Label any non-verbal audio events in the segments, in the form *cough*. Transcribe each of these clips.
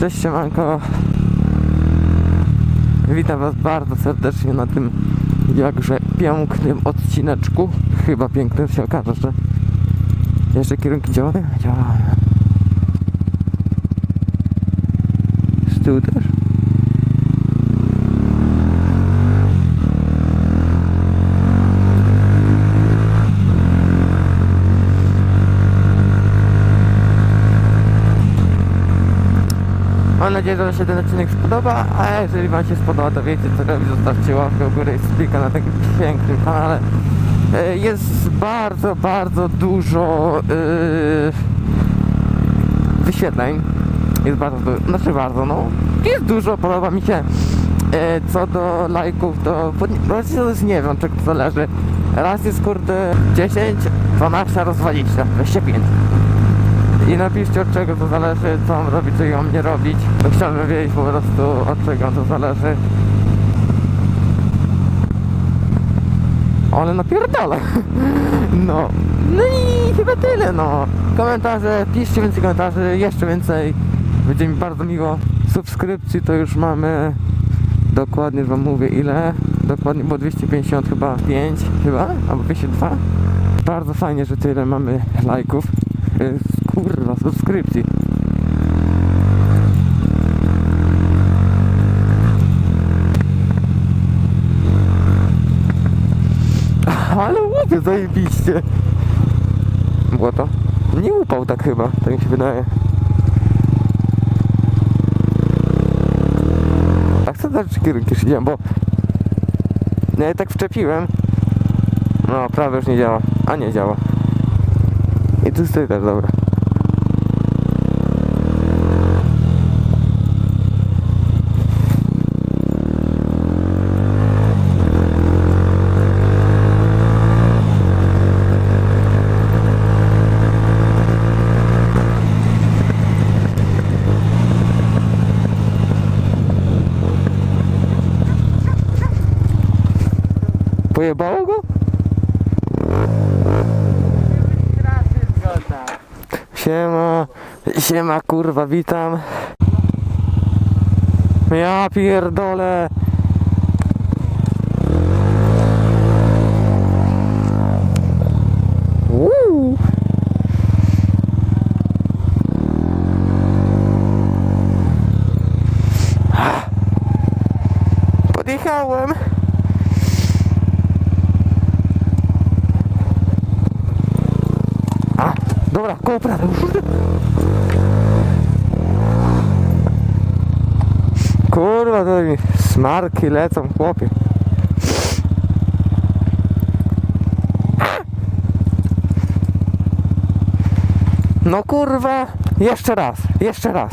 Cześć siemanko. Witam was bardzo serdecznie na tym jakże pięknym odcineczku. Chyba pięknym się okaże, że Jeszcze kierunki działają? Działają Z tyłu też? Mam nadzieję, że Wam się ten odcinek spodoba, a jeżeli Wam się spodoba, to wiecie co robić, zostawcie łapkę w górę i subika na takim pięknym kanale. E, Jest bardzo, bardzo dużo yy, wyświetleń. Jest bardzo dużo, znaczy bardzo, no. Jest dużo, podoba mi się. E, Co do lajków, to jest nie wiem, czego to zależy. Raz jest kurde 10, 12, raz 20, 25. I napiszcie od czego to zależy, co mam robić, ja mam nie robić. Chciałbym wiedzieć po prostu od czego to zależy. Ale napierdala. *laughs* No. No i chyba tyle, no. Komentarze, piszcie więcej komentarzy, jeszcze więcej. Będzie mi bardzo miło. Subskrypcji to już mamy dokładnie wam mówię ile. Dokładnie było 250 chyba 5 chyba, albo 202. Bardzo fajnie, że tyle mamy lajków. Kurwa, subskrypcji. Ale łupie zajebiście. Było to? Nie upał tak chyba, tak mi się wydaje. A chcę dać kierunki szydziłem, bo... Ja je tak wczepiłem. No, prawie już nie działa. A nie działa. I tu stoi też, dobra. Pojebało go? Siema, siema kurwa, witam. Ja pierdolę. Uuu. Ah. Podjechałem. A, dobra, koło prawej. Kurwa, to mi smarki lecą, chłopie. No kurwa, jeszcze raz, jeszcze raz.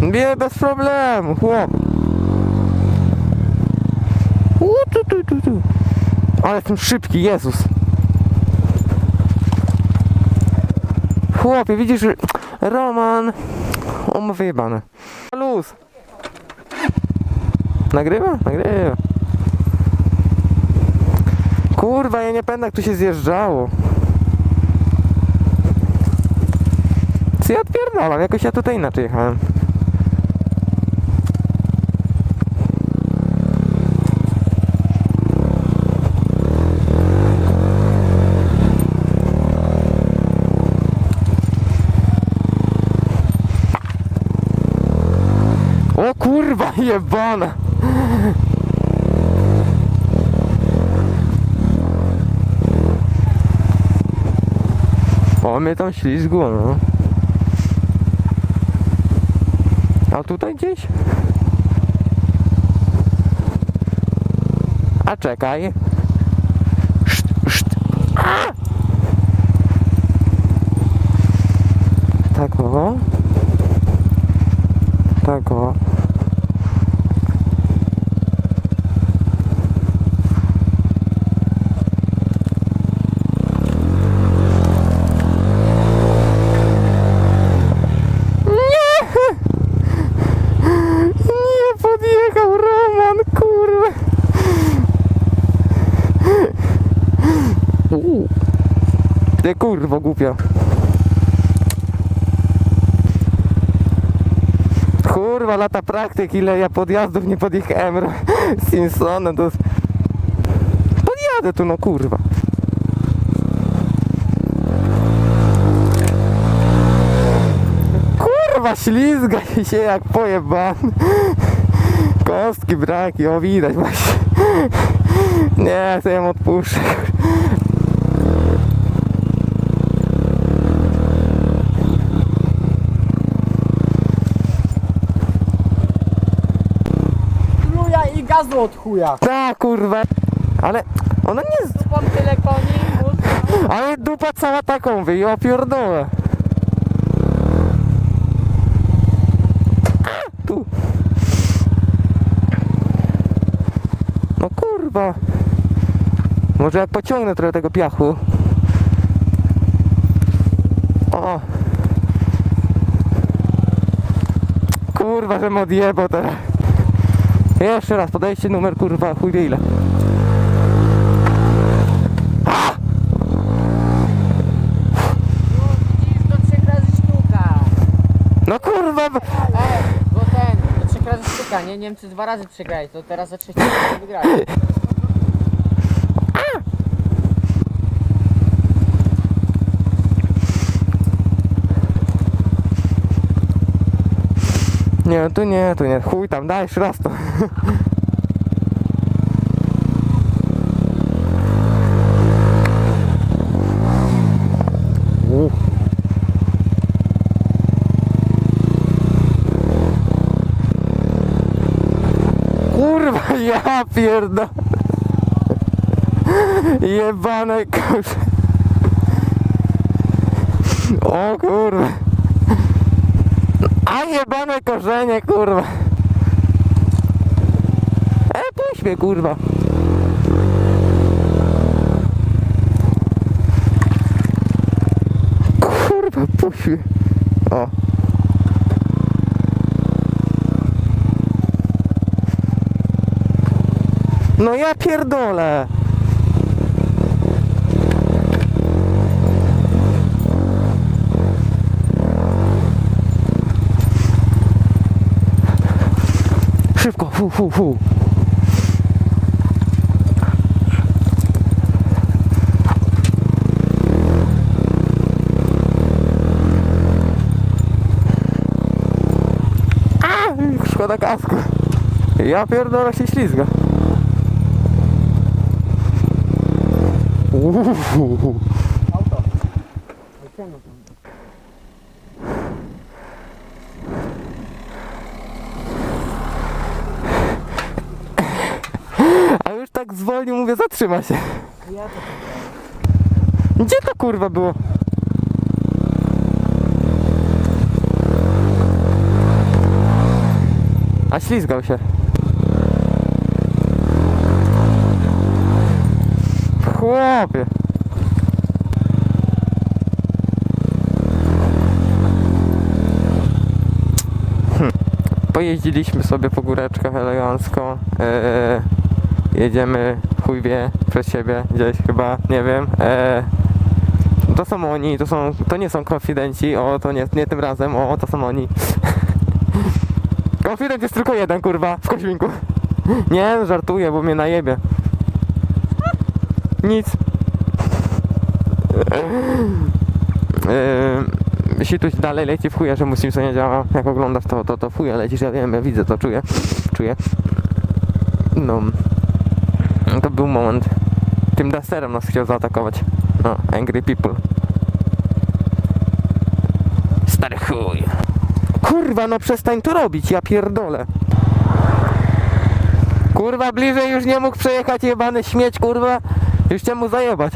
Nie, bez problemu, chłop. U, tu. Ale jestem szybki, Jezus. Chłopie, widzisz, Roman, on ma wyjebane. Luz. Nagrywa? Nagrywa. Kurwa, ja nie pamiętam jak tu się zjeżdżało. Co ja odpierdalam? Jakoś ja tutaj inaczej jechałem. O kurwa jebana! O mnie tam ślizgło no. A tutaj gdzieś? A czekaj. Szt, szt. A! Tak o. Tak o. Nie podjechał Roman, kurwa. Ty kurwo głupia. Kurwa, lata praktyk, ile ja podjazdów nie podjechałem Simpsonem, to... jest- Podjadę tu, no kurwa. Kurwa, ślizga się jak pojeban. Kostki braki, o widać właśnie. Nie, to ją odpuszczę. Gazu od chuja. Ta kurwa. Ale ona nie jest... Mam tyle koni, wóz. Ale dupa cała taką wy, ja pierdolę. Tu. No kurwa. Może jak pociągnę trochę tego piachu. O. Kurwa, że odjebał teraz. Jeszcze raz, podajcie numer kurwa, chuj wie ile. To trzech razy sztuka. No kurwa, Ej, bo ten, to trzech razy sztuka, nie? Niemcy dwa razy przegrali, to teraz za trzeci raz wygrali. Nie, tu nie, tu nie. Chuj tam, daj jeszcze raz to. *laughs* Kurwa, ja pierdolę. Jebane kurwa. O kurwa. A jebane korzenie, kurwa. E, kurwa. Kurwa, puść. O. No ja pierdolę. Fu, fu. A, szkoda kasku. Ja pierdolę się ślizga. Uuu. Auto. A już tak zwolnił, mówię, zatrzyma się. Ja to Gdzie to kurwa było? A ślizgał się. Chłopie. Hm. Pojeździliśmy sobie po góreczkach elegancko. Eee, jedziemy chuj wie przez siebie gdzieś chyba, nie wiem. Eee, to są oni, to są, to nie są konfidenci, o to nie, nie tym razem, o to są oni. *laughs* Konfident jest tylko jeden, kurwa, w kośminku. *laughs* Nie, żartuję, bo mnie najebie. Nic. Yy, tu dalej leci w chuja, że mu Simpson nie działa, jak oglądasz to, to, to w chuja lecisz, ja wiem, ja widzę to, czuję, czuję. No. To był moment. Tym Dusterem nas chciał zaatakować. No, Angry People. Stary chuj. Kurwa, no przestań to robić, ja pierdolę. Kurwa, bliżej już nie mógł przejechać jebany śmieć, kurwa. Już chciałem mu zajebać.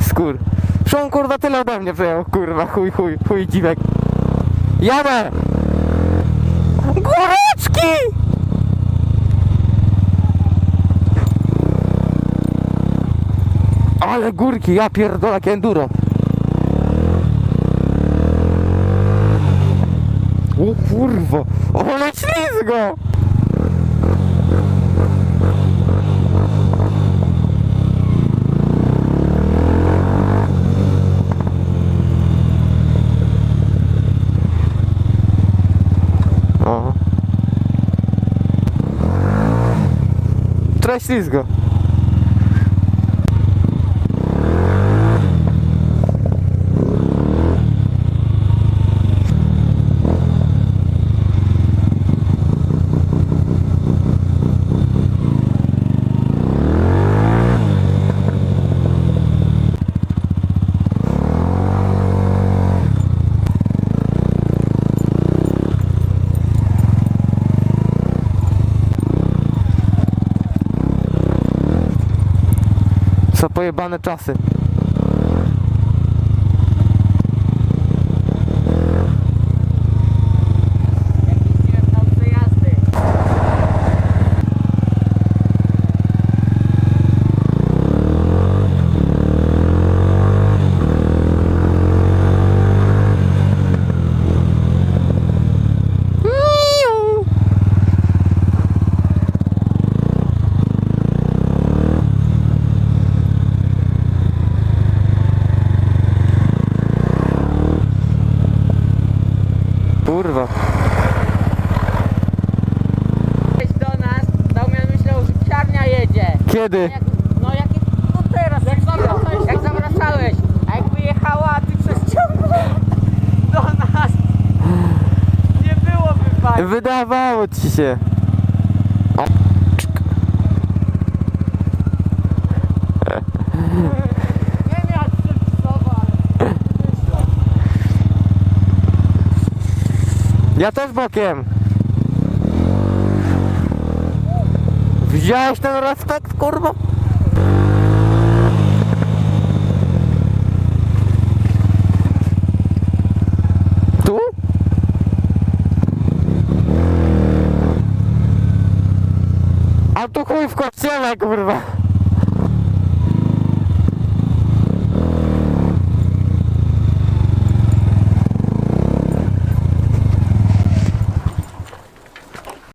Skur. Przecież on kurwa tyle ode mnie przejął, kurwa, chuj, chuj, chuj dziwek. Jadę! Góreczki! Ale górki, ja pierdolak enduro. O kurwo, ale ślizgo! Treść ślizgo. moje bane czasy. Kurwa. Do nas, Damian myślał, że psiarnia jedzie. Kiedy? Jak, no jak, no teraz, jak zawracałeś, jak zawracałeś, a jakby jechała, a ty przez ciągu do nas, nie byłoby fajnie. Wydawało ci się. O, czk. Nie miał przepisować. Ja też bokiem. Widziałeś ten respekt, kurwa? Tu? A tu chuj w kościele, kurwa.